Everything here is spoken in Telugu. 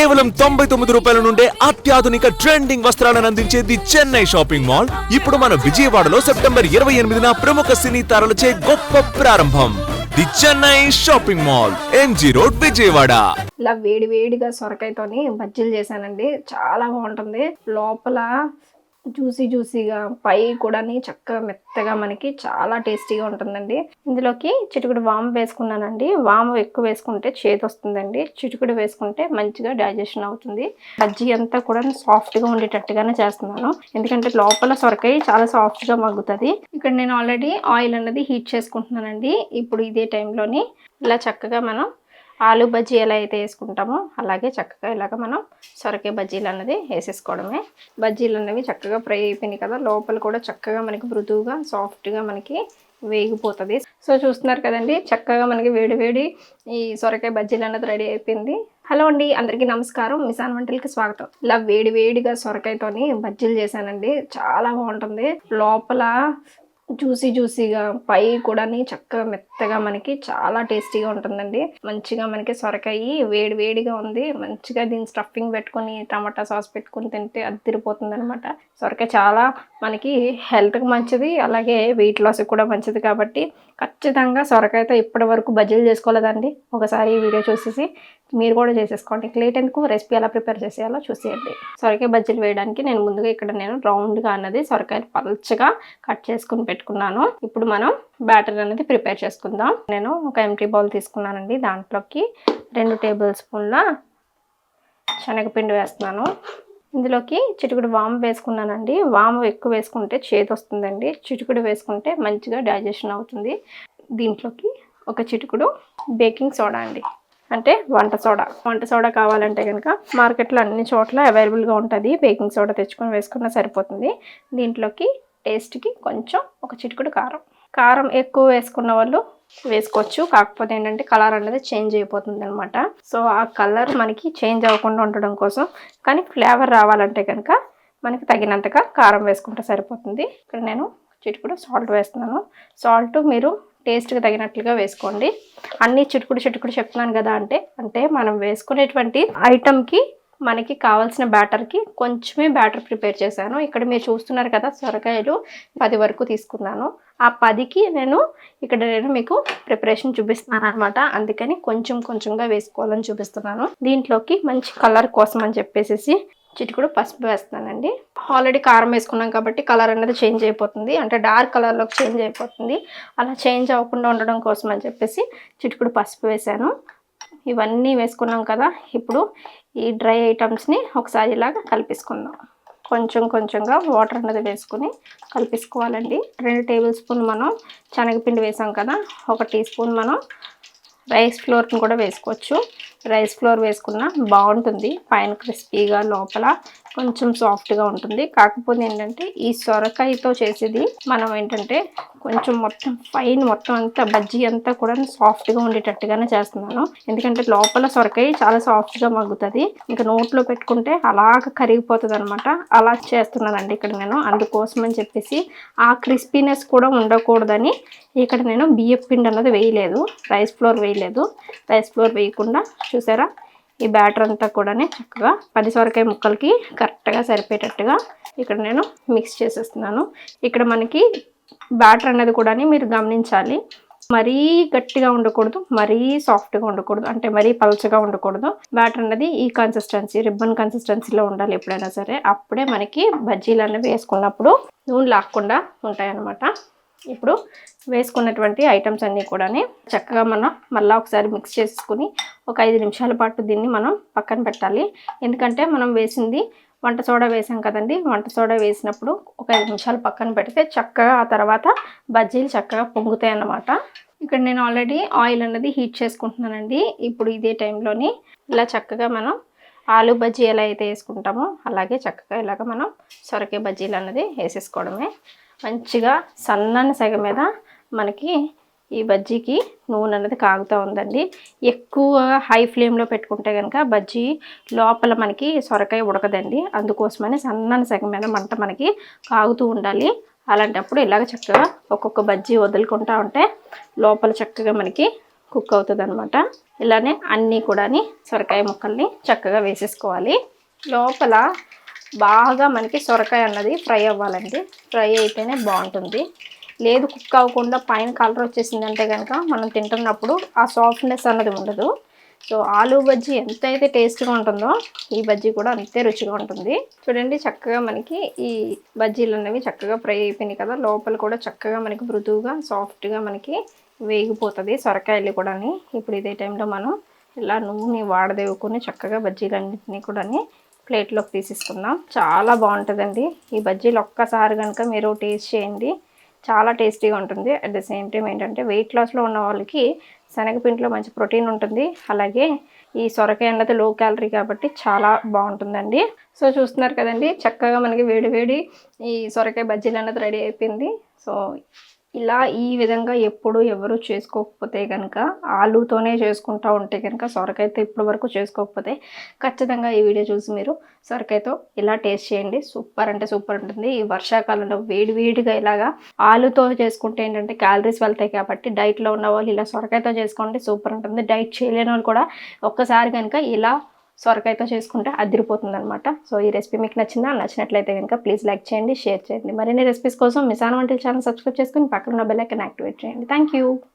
కేవలం తొంభై తొమ్మిది రూపాయల నుండే అత్యాధునిక ట్రెండింగ్ వస్త్రాలను అందించేది చెన్నై షాపింగ్ మాల్. ఇప్పుడు మన విజయవాడలో సెప్టెంబర్ ఇరవై ఎనిమిదిన ప్రముఖ సినీ తారలచే గొప్ప ప్రారంభం. The Chennai shopping mall MG road Vijayawada. ఇలా వేడి వేడిగా సొరకాయతోని బజ్జీలు చేశానండి. చాలా బాగుంటుంది. లోపల జ్యూసీ జ్యూసీగా పై కూడా చక్కగా మెత్తగా మనకి చాలా టేస్టీగా ఉంటుందండి. ఇందులోకి చిటుకుడు వాము వేసుకున్నానండి. వాము ఎక్కువ వేసుకుంటే చేతి వస్తుందండి చిటుకుడు వేసుకుంటే మంచిగా డైజెషన్ అవుతుంది. బజ్జీ అంతా కూడా సాఫ్ట్గా ఉండేటట్టుగానే చేస్తున్నాను. ఎందుకంటే లోపల సొరకాయ చాలా సాఫ్ట్గా మగ్గుతుంది. ఇక్కడ నేను ఆల్రెడీ ఆయిల్ అన్నది హీట్ చేసుకుంటున్నానండి. ఇప్పుడు ఇదే టైంలోని ఇలా చక్కగా మనం ఆలు బజ్జీ ఎలా అయితే వేసుకుంటామో అలాగే చక్కగా ఇలాగ మనం సొరకాయ బజ్జీలు అన్నది వేసేసుకోవడమే. బజ్జీలు అనేవి చక్కగా ఫ్రై అయిపోయినాయి కదా లోపల కూడా చక్కగా మనకి మృదువుగా సాఫ్ట్గా మనకి వేగిపోతుంది. సో చూస్తున్నారు కదండి చక్కగా మనకి వేడివేడి ఈ సొరకాయ బజ్జీలు అన్నది రెడీ అయిపోయింది. హలో అండి అందరికీ నమస్కారం. మిసాన్ వంటలకి స్వాగతం. ఇలా వేడి వేడిగా సొరకాయతోని బజ్జీలు చేశానండి. చాలా బాగుంటుంది. లోపల జ్యూసీ జ్యూసీగా పై కూడా చక్కగా మెత్తగా మనకి చాలా టేస్టీగా ఉంటుందండి. మంచిగా మనకి సొరకాయ వేడి వేడిగా ఉంది. మంచిగా దీని స్టఫింగ్ పెట్టుకొని టమాటా సాస్ పెట్టుకొని తింటే అదిరిపోతుంది అనమాట సొరకాయ చాలా మనకి హెల్త్కి మంచిది అలాగే వెయిట్ లాస్కి కూడా మంచిది కాబట్టి ఖచ్చితంగా సొరకాయతో ఇప్పటి వరకు బజ్జీలు చేసుకోలేదండి. ఒకసారి ఈ వీడియో చూసేసి మీరు కూడా చేసేసుకోండి. లేట్ ఎందుకు? రెసిపీ ఎలా ప్రిపేర్ చేసేయాలో చూసేయండి. సొరకాయ బజ్జీలు వేయడానికి నేను ముందుగా ఇక్కడ నేను రౌండ్గా అన్నది సొరకాయలు పల్చగా కట్ చేసుకుని పెట్టుకున్నాను. ఇప్పుడు మనం బ్యాటర్ అనేది ప్రిపేర్ చేసుకుందాం. నేను ఒక ఎంటీ బౌల్ తీసుకున్నానండి. దాంట్లోకి రెండు టేబుల్ స్పూన్ల శనగపిండి వేస్తున్నాను. ఇందులోకి చిటికుడు వాము వేసుకున్నానండి. వాము ఎక్కువ వేసుకుంటే చేతి వస్తుందండి. చిటికుడు వేసుకుంటే మంచిగా డైజెషన్ అవుతుంది. దీంట్లోకి ఒక చిటికుడు బేకింగ్ సోడా అండి. అంటే వంట సోడా. వంట సోడా కావాలంటే కనుక మార్కెట్లో అన్ని చోట్ల అవైలబుల్గా ఉంటుంది. బేకింగ్ సోడా తెచ్చుకొని వేసుకున్నా సరిపోతుంది. దీంట్లోకి టేస్ట్కి కొంచెం ఒక చిటికుడు కారం. కారం ఎక్కువ వేసుకున్న వాళ్ళు వేసుకోవచ్చు. కాకపోతే ఏంటంటే కలర్ అనేది చేంజ్ అయిపోతుంది అనమాట సో ఆ కలర్ మనకి చేంజ్ అవ్వకుండా ఉండడం కోసం కానీ ఫ్లేవర్ రావాలంటే కనుక మనకి తగినంతగా కారం వేసుకుంటే సరిపోతుంది. ఇక్కడ నేను చిటుకుడు సాల్ట్ వేస్తున్నాను. సాల్ట్ మీరు టేస్ట్కి తగినట్లుగా వేసుకోండి. అన్ని చిటుకుడు చిటుకుడు చెప్తున్నాను కదా అంటే అంటే మనం వేసుకునేటువంటి ఐటమ్కి మనకి కావాల్సిన బ్యాటర్కి కొంచెమే బ్యాటర్ ప్రిపేర్ చేశాను. ఇక్కడ మీరు చూస్తున్నారు కదా సొరకాయలు పది వరకు తీసుకున్నాను. ఆ పదికి నేను ఇక్కడ నేను మీకు ప్రిపరేషన్ చూపిస్తున్నాను అనమాట అందుకని కొంచెం కొంచెంగా వేసుకోవాలని చూపిస్తున్నాను. దీంట్లోకి మంచి కలర్ కోసం అని చెప్పేసి చిటికుడు పసుపు వేస్తానండి ఆల్రెడీ కారం వేసుకున్నాం కాబట్టి కలర్ అనేది చేంజ్ అయిపోతుంది. అంటే డార్క్ కలర్లోకి చేంజ్ అయిపోతుంది. అలా చేంజ్ అవ్వకుండా ఉండడం కోసం అని చెప్పేసి చిటికుడు పసుపు వేసాను. ఇవన్నీ వేసుకున్నాం కదా ఇప్పుడు ఈ డ్రై ఐటమ్స్ని ఒకసారి ఇలాగా కలిపేసుకుందాం. కొంచెం కొంచెంగా వాటర్ అనేది వేసుకుని కలిపేసుకోవాలండి. రెండు టేబుల్ స్పూన్ మనం శనగపిండి వేసాం కదా ఒక టీ స్పూన్ మనం రైస్ ఫ్లోర్ని కూడా వేసుకోవచ్చు. రైస్ ఫ్లోర్ వేసుకున్న బాగుంటుంది. పైన క్రిస్పీగా లోపల కొంచెం సాఫ్ట్గా ఉంటుంది. కాకపోతే ఏంటంటే ఈ సొరకాయతో చేసేది మనం ఏంటంటే కొంచెం మొత్తం పైన మొత్తం అంతా బజ్జీ అంతా కూడా సాఫ్ట్గా ఉండేటట్టుగానే చేస్తున్నాను. ఎందుకంటే లోపల సొరకాయ చాలా సాఫ్ట్గా మగ్గుతుంది. ఇంకా నోట్లో పెట్టుకుంటే అలాగ కరిగిపోతుంది అనమాట అలా చేస్తున్నానండి ఇక్కడ నేను. అందుకోసం అని చెప్పేసి ఆ క్రిస్పీనెస్ కూడా ఉండకూడదని ఇక్కడ నేను బియ్యపు పిండి అన్నది వేయలేదు. రైస్ ఫ్లోర్ వేయలేదు. రైస్ ఫ్లోర్ వేయకుండా చూసారా? ఈ బ్యాటర్ అంతా కూడా చక్కగా పది సొరకాయ ముక్కలకి కరెక్ట్గా సరిపోయేటట్టుగా ఇక్కడ నేను మిక్స్ చేసేస్తున్నాను. ఇక్కడ మనకి బ్యాటర్ అనేది కూడా మీరు గమనించాలి. మరీ గట్టిగా ఉండకూడదు మరీ సాఫ్ట్గా ఉండకూడదు అంటే మరీ పలుచగా ఉండకూడదు. బ్యాటర్ అనేది ఈ కన్సిస్టెన్సీ రిబ్బన్ కన్సిస్టెన్సీలో ఉండాలి ఎప్పుడైనా సరే. అప్పుడే మనకి బజ్జీలు అనేవి వేసుకున్నప్పుడు నూనె లాక్కుండా ఉంటాయి అన్నమాట ఇప్పుడు వేసుకున్నటువంటి ఐటమ్స్ అన్నీ కూడా చక్కగా మనం మళ్ళీ ఒకసారి మిక్స్ చేసుకుని ఒక ఐదు నిమిషాల పాటు దీన్ని మనం పక్కన పెట్టాలి. ఎందుకంటే మనం వేసింది వంట సోడా వేసాం కదండి. వంట సోడా వేసినప్పుడు ఒక ఐదు నిమిషాలు పక్కన పెడితే చక్కగా ఆ తర్వాత బజ్జీలు చక్కగా పొంగుతాయి అన్నమాట. ఇక్కడ నేను ఆల్రెడీ ఆయిల్ అనేది హీట్ చేసుకుంటున్నానండి. ఇప్పుడు ఇదే టైంలోని ఇలా చక్కగా మనం ఆలు బజ్జీ ఎలా అయితే వేసుకుంటామో అలాగే చక్కగా ఇలాగ మనం సొరకాయ బజ్జీలు అన్నది వేసేసుకోవడమే. మంచిగా సన్నని సెగ మీద మనకి ఈ బజ్జీకి నూనె అనేది కాగుతూ ఉందండి. ఎక్కువ హై ఫ్లేమ్లో పెట్టుకుంటే కనుక బజ్జీ లోపల మనకి సొరకాయ ఉడకదండి. అందుకోసమని సన్నని సెగ మీద మంట మనకి కాగుతూ ఉండాలి. అలాంటప్పుడు ఇలాగ చక్కగా ఒక్కొక్క బజ్జీ వదులుకుంటా ఉంటే లోపల చక్కగా మనకి కుక్ అవుతుంది అనమాట ఇలానే అన్నీ కూడాని సొరకాయ ముక్కల్ని చక్కగా వేసేసుకోవాలి. లోపల బాగా మనకి సొరకాయ అన్నది ఫ్రై అవ్వాలండి. ఫ్రై అయితేనే బాగుంటుంది. లేదు కుక్ అవ్వకుండా పైన కలర్ వచ్చేసిందంటే కనుక మనం తింటున్నప్పుడు ఆ సాఫ్ట్నెస్ అన్నది ఉండదు. సో ఆలు బజ్జీ ఎంత అయితే టేస్ట్గా ఉంటుందో ఈ బజ్జీ కూడా అంతే రుచిగా ఉంటుంది. చూడండి చక్కగా మనకి ఈ బజ్జీలు అనేవి చక్కగా ఫ్రై అయిపోయినాయి కదా. లోపల కూడా చక్కగా మనకి మృదువుగా సాఫ్ట్గా మనకి వేగిపోతుంది సొరకాయలు కూడా ఇప్పుడు ఇదే టైంలో మనం ఇలా నూనె వాడదేవుకొని చక్కగా బజ్జీలన్నింటినీ కూడా ప్లేట్లోకి తీసేసుకుందాం చాలా బాగుంటుందండి. ఈ బజ్జీలు ఒక్కసారి కనుక మీరు టేస్ట్ చేయండి. చాలా టేస్టీగా ఉంటుంది. అట్ ద సేమ్ టైం ఏంటంటే వెయిట్ లాస్లో ఉన్న వాళ్ళకి శనగపిండిలో మంచి ప్రోటీన్ ఉంటుంది. అలాగే ఈ సొరకాయ అన్నది లో క్యాలరీ కాబట్టి చాలా బాగుంటుందండి. సో చూస్తున్నారు కదండి చక్కగా మనకి వేడి వేడి ఈ సొరకాయ బజ్జీలు అన్నది రెడీ అయిపోయింది. సో ఇలా ఈ విధంగా ఎప్పుడు ఎవరు చేసుకోకపోతే కనుక ఆలుతోనే చేసుకుంటూ ఉంటే కనుక సొరకాయతో ఇప్పటి వరకు చేసుకోకపోతే ఖచ్చితంగా ఈ వీడియో చూసి మీరు సొరకాయతో ఇలా టేస్ట్ చేయండి. సూపర్ అంటే సూపర్ ఉంటుంది. ఈ వర్షాకాలంలో వేడి వేడిగా ఇలాగా ఆలుతో చేసుకుంటే ఏంటంటే క్యాలరీస్ వెళ్తాయి కాబట్టి డైట్లో ఉన్న వాళ్ళు ఇలా సొరకాయతో చేసుకోండి. సూపర్ ఉంటుంది. డైట్ చేయలేని వాళ్ళు కూడా ఒక్కసారి కనుక ఇలా సొరకాయతో చేసుకుంటే అదిరిపోతుంది అనమాట సో ఈ రెసిపీ మీకు నచ్చిందా? నచ్చినట్లయితే కనుక ప్లీజ్ లైక్ చేయండి షేర్ చేయండి. మరిన్ని రెసిపీస్ కోసం మిసాన్ వంటల ఛానల్ సబ్స్క్రైబ్ చేసుకుని పక్కన ఉన్న బెల్ ఐకన్ యాక్టివేట్ చేయండి. Thank you